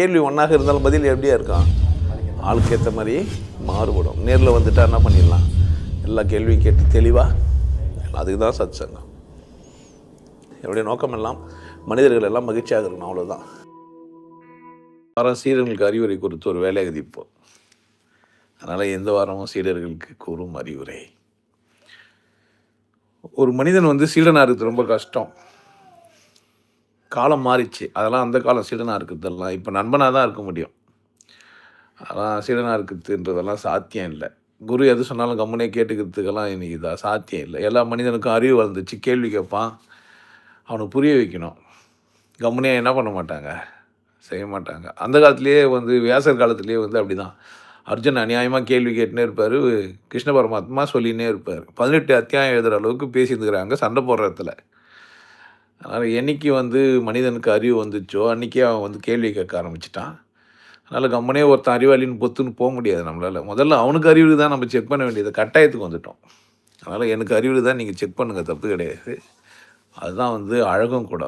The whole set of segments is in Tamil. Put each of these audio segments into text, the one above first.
கேள்வி ஒன்றாக இருந்தாலும் பதில் எப்படியா இருக்கான் ஆளுக்கு ஏற்ற மாதிரி மாறுபடும். நேரில் வந்துட்டா என்ன பண்ணிடலாம்? எல்லா கேள்வியும் கேட்டு தெளிவாக அதுக்கு தான் சத் சங்கம் என்னுடைய நோக்கம் எல்லாம் மனிதர்கள் எல்லாம் மகிழ்ச்சியாக இருக்கணும் அவ்வளோதான் வாரம் சீடர்களுக்கு அறிவுரை குறித்து ஒரு வேலை விதிப்போம் அதனால் எந்த வாரமும் சீடர்களுக்கு கூறும் அறிவுரை. ஒரு மனிதன் வந்து சீடனாக இருக்கிறது ரொம்ப கஷ்டம். காலம் மாறிச்சு. அதெல்லாம் அந்த காலம் சீடனாக இருக்கிறதெல்லாம் இப்போ நண்பனாக தான் இருக்க முடியும். அதெல்லாம் சீடனாக இருக்கிறதுன்றதெல்லாம் சாத்தியம் இல்லை. குரு எது சொன்னாலும் கம்முனே கேட்டுக்கிறதுக்கெல்லாம் இன்றைக்கி இதாக சாத்தியம் இல்லை. எல்லா மனிதனுக்கும் அறிவு வந்துச்சு கேள்வி கேட்பான். அவனுக்கு புரிய வைக்கணும். கம்முனே என்ன பண்ண மாட்டாங்க? செய்ய மாட்டாங்க. அந்த காலத்துலேயே வந்து வியாசர் காலத்துலேயே வந்து அப்படி தான் அர்ஜுன் அநியாயமாக கேள்வி கேட்டுனே இருப்பார். கிருஷ்ண பரமாத்மா சொல்லினே இருப்பார். பதினெட்டு அத்தியாயம் எழுதுகிற அளவுக்கு பேசியிருந்துக்கிறாங்க சண்டை போடுற இடத்துல. அதனால் என்னைக்கு வந்து மனிதனுக்கு அறிவு வந்துச்சோ அன்றைக்கே அவன் வந்து கேள்வி கேட்க ஆரம்பிச்சிட்டான். அதனால் கம்மனே ஒருத்தன் அறிவாளின்னு பொத்துன்னு போக முடியாது நம்மளால். முதல்ல அவனுக்கு அறிவு தான் நம்ம செக் பண்ண வேண்டியது. கட்டாயத்துக்கு வந்துட்டோம். அதனால் எனக்கு அறிவு தான் நீங்கள் செக் பண்ணுங்கள் தப்பு கிடையாது. அதுதான் வந்து அழகும் கூட.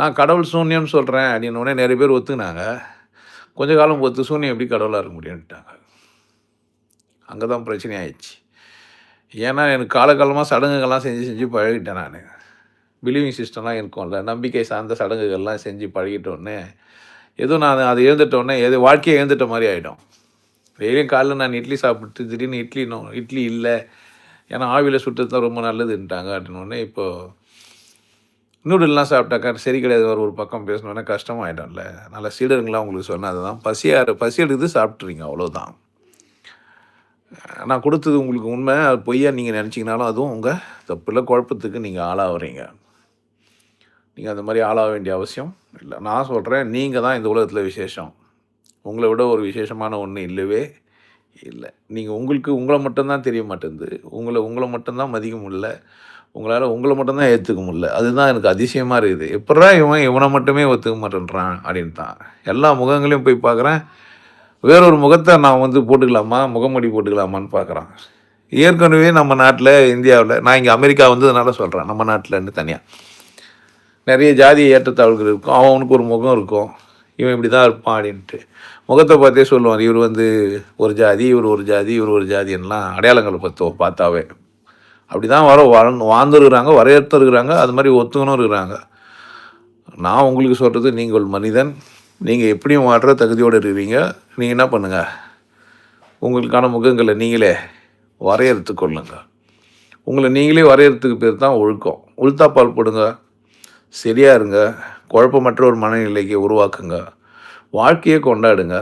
நான் கடவுள் சூன்யம்னு சொல்கிறேன் அப்படின்னோடனே நிறைய பேர் ஒத்துக்கினாங்க. கொஞ்ச காலம் பொறுத்து சூன்யம் எப்படி கடவுளாக இருக்க முடியும்ட்டாங்க அங்கே தான் பிரச்சனை ஆயிடுச்சு. ஏன்னா எனக்கு காலகாலமாக சடங்குகள்லாம் செஞ்சு செஞ்சு பழகிட்டேன் நான். பிலீவிங் சிஸ்டம்லாம் இருக்கும்ல. நம்பிக்கை சார்ந்த சடங்குகள்லாம் செஞ்சு பழகிட்டோன்னே ஏதோ நான் அதை எழுந்துட்டோடனே எது வாழ்க்கையை எழுந்துட்ட மாதிரி ஆகிடும் டெய்லியும் காலைல நான் இட்லி சாப்பிட்டு திடீர்னு இட்லி நோ இட்லி இல்லை ஏன்னா ஆவியில் சுட்டது தான் ரொம்ப நல்லதுன்ட்டாங்க அப்படின்னோடனே இப்போது நூடுல்லாம் சாப்பிட்டாக்கா சரி கிடையாது ஒரு ஒரு பக்கம் பேசணுன்னா கஷ்டமாயிடும்ல. நல்ல சீடருங்களாம் உங்களுக்கு சொன்னேன் அதுதான். பசியாக பசி எடுத்து சாப்பிட்றீங்க அவ்வளோதான் நான் கொடுத்தது உங்களுக்கு உண்மை அது பொய்யா நீங்கள் நினச்சிங்கனாலும் அதுவும் உங்கள் தப்பில்ல குழப்பத்துக்கு நீங்கள் ஆளாகிறீங்க நீங்கள் அந்த மாதிரி ஆளாக வேண்டிய அவசியம் இல்லை. நான் சொல்கிறேன் நீங்கள் தான் இந்த உலகத்தில் விசேஷம். உங்களை விட ஒரு விசேஷமான ஒன்று இல்லவே இல்லை. நீங்கள் உங்களுக்கு உங்களை மட்டும்தான் தெரிய மாட்டேங்குது. உங்களை உங்களை மட்டும்தான் மதிக்க முடியல. உங்களால் உங்களை மட்டும்தான் ஏற்றுக்க முடியல. அதுதான் எனக்கு அதிசயமாக இருக்குது. எப்படா இவன் இவனை மட்டுமே ஒத்துக்க மாட்டேன்றான் அப்படின்னு தான் எல்லா முகங்களையும் போய் பார்க்குறேன். வேறொரு முகத்தை நான் வந்து போட்டுக்கலாமா? முகமடி போட்டுக்கலாமான்னு பார்க்குறான். ஏற்கனவே நம்ம நாட்டில் இந்தியாவில் நான் இங்கே அமெரிக்கா வந்ததுனால சொல்கிறேன் நம்ம நாட்டில்ன்னு தனியாக நிறைய ஜாதி ஏற்றத்தாழ்வுகள் இருக்கும். அவனுக்கு ஒரு முகம் இருக்கும். இவன் இப்படி தான் இருப்பான் அப்படின்ட்டு. முகத்தை பார்த்தே சொல்லுவான் இவர் வந்து ஒரு ஜாதி இவர் ஒரு ஜாதி இவர் ஒரு ஜாதின்லாம் அடையாளங்களை பற்றோ பார்த்தாவே. அப்படி தான் வர வர வாழ்ந்துருக்குறாங்க வரையறுத்து இருக்கிறாங்க அது மாதிரி ஒத்துக்கணும் இருக்கிறாங்க. நான் உங்களுக்கு சொல்கிறது நீங்கள் மனிதன் நீங்கள் எப்படியும் வாழ்கிற தகுதியோடு இருக்கிறீங்க. நீங்கள் என்ன பண்ணுங்கள் உங்களுக்கான முகங்களை நீங்களே வரையறுத்து கொள்ளுங்க. உங்களை நீங்களே வரையறதுக்கு பேர் தான் ஒழுக்கம். உளுத்தாப்பால் போடுங்க. சரியாக இருங்க. குழப்பமற்ற ஒரு மனநிலைக்கு உருவாக்குங்க. வாழ்க்கையை கொண்டாடுங்க.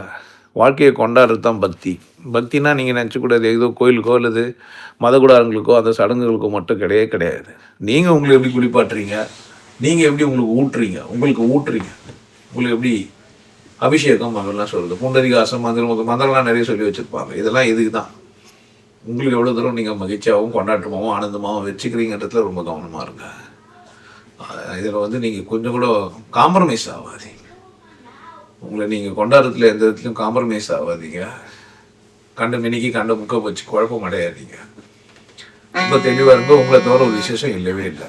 வாழ்க்கையை கொண்டாடுறது தான் பக்தி. பக்தினா நீங்கள் நினச்சக்கூடாது ஏதோ கோயிலுக்கோ அல்லது மதகுடாரங்களுக்கோ அந்த சடங்குகளுக்கோ மட்டும் கிடையவே கிடையாது. நீங்கள் உங்களை எப்படி குளிப்பாட்டுறீங்க? நீங்கள் எப்படி உங்களுக்கு ஊட்டுறீங்க? உங்களுக்கு ஊட்டுறீங்க. உங்களுக்கு எப்படி அபிஷேகம் அதெல்லாம் சொல்கிறது புண்டரிகாசம் மந்திரம் மந்திரம்லாம் நிறைய சொல்லி வச்சுருப்பாங்க. இதெல்லாம் இதுக்கு தான். உங்களுக்கு எவ்வளோ தூரம் நீங்கள் மகிழ்ச்சியாகவும் கொண்டாட்டமாகவும் ஆனந்தமாகவும் வச்சுக்கிறீங்கன்றதுல ரொம்ப கவனமாக இருங்க. இதில் வந்து நீங்கள் கொஞ்சம் கூட காம்ப்ரமைஸ் ஆகாதீங்க. உங்களை நீங்கள் கொண்டாடுறதுல எந்த இடத்துலையும் காம்ப்ரமைஸ் ஆகாதீங்க. கண்ட மினிக்கு கண்ட முக்க வச்சு குழப்பம் அடையாதீங்க. ரொம்ப தெளிவாக இருங்க உங்களை தவிர ஒரு விசேஷம் இல்லவே இல்லை.